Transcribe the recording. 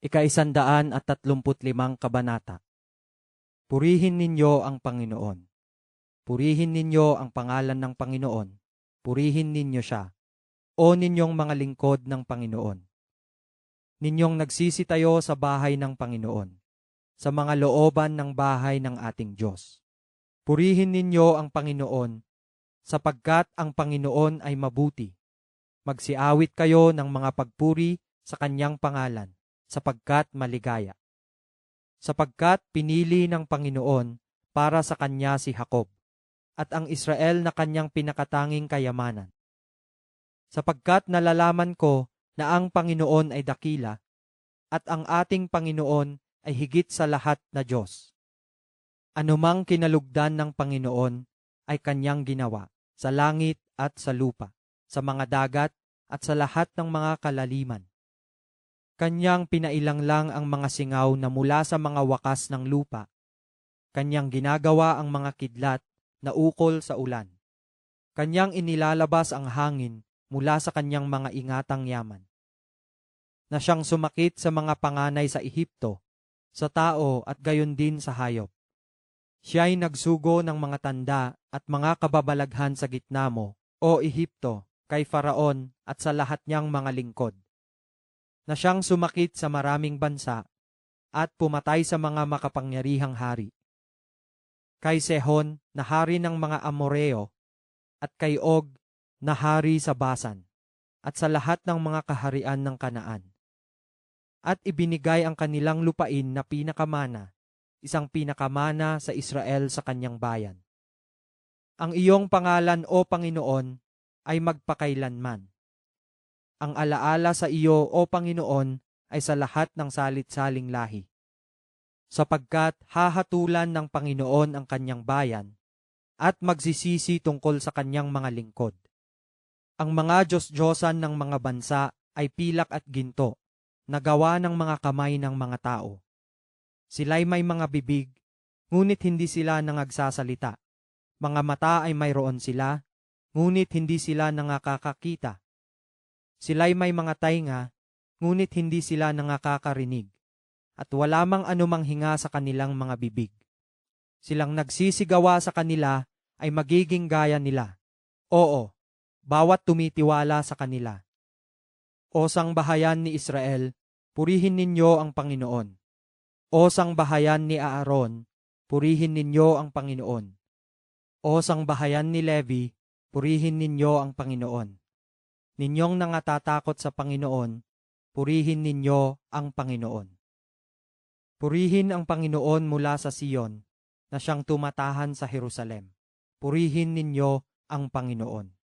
Ikaisandaan at tatlumput limang kabanata. Purihin ninyo ang Panginoon. Purihin ninyo ang pangalan ng Panginoon. Purihin ninyo siya. O ninyong mga lingkod ng Panginoon. Ninyong nagsisitayo sa bahay ng Panginoon, sa mga looban ng bahay ng ating Diyos. Purihin ninyo ang Panginoon, sapagkat ang Panginoon ay mabuti. Magsiawit kayo ng mga pagpuri sa kanyang pangalan sapagkat maligaya. Sapagkat pinili ng Panginoon para sa kanya si Jacob, at ang Israel na kanyang pinakatanging kayamanan. Sapagkat nalalaman ko na ang Panginoon ay dakila, at ang ating Panginoon ay higit sa lahat na Diyos. Anumang kinalugdan ng Panginoon ay kanyang ginawa sa langit at sa lupa, sa mga dagat at sa lahat ng mga kalaliman. Kanyang pinailang lang ang mga singaw na mula sa mga wakas ng lupa. Kanyang ginagawa ang mga kidlat na ukol sa ulan. Kanyang inilalabas ang hangin mula sa kanyang mga ingatang yaman. Na siyang sumakit sa mga panganay sa Ehipto, sa tao at gayon din sa hayop. Siya ay nagsugo ng mga tanda at mga kababalaghan sa gitna mo, o Ehipto, kay Faraon at sa lahat niyang mga lingkod na siyang sumakit sa maraming bansa at pumatay sa mga makapangyarihang hari. Kay Sehon na hari ng mga Amoreo at kay Og na hari sa Basan at sa lahat ng mga kaharian ng Kanaan. At ibinigay ang kanilang lupain na pinakamana, isang pinakamana sa Israel sa kanyang bayan. Ang iyong pangalan, O Panginoon, ay magpakailanman ang alaala sa iyo, O Panginoon, ay sa lahat ng salit-saling lahi. Sapagkat hahatulan ng Panginoon ang kanyang bayan at magsisisi tungkol sa kanyang mga lingkod. Ang mga Diyos-Diyosan ng mga bansa ay pilak at ginto, nagawa ng mga kamay ng mga tao. Sila'y may mga bibig, ngunit hindi sila nangagsasalita. Mga mata ay mayroon sila, ngunit hindi sila nangakakakita. Sila'y may mga tainga, ngunit hindi sila nangakakarinig, at wala mang anumang hinga sa kanilang mga bibig. Silang nagsisigawa sa kanila ay magiging gaya nila. Oo, bawat tumitiwala sa kanila. O sang bahayan ni Israel, purihin ninyo ang Panginoon. O sang bahayan ni Aaron, purihin ninyo ang Panginoon. O sang bahayan ni Levi, purihin ninyo ang Panginoon ninyong nangatatakot sa Panginoon, purihin ninyo ang Panginoon. Purihin ang Panginoon mula sa Siyon, na siyang tumatahan sa Jerusalem. Purihin ninyo ang Panginoon.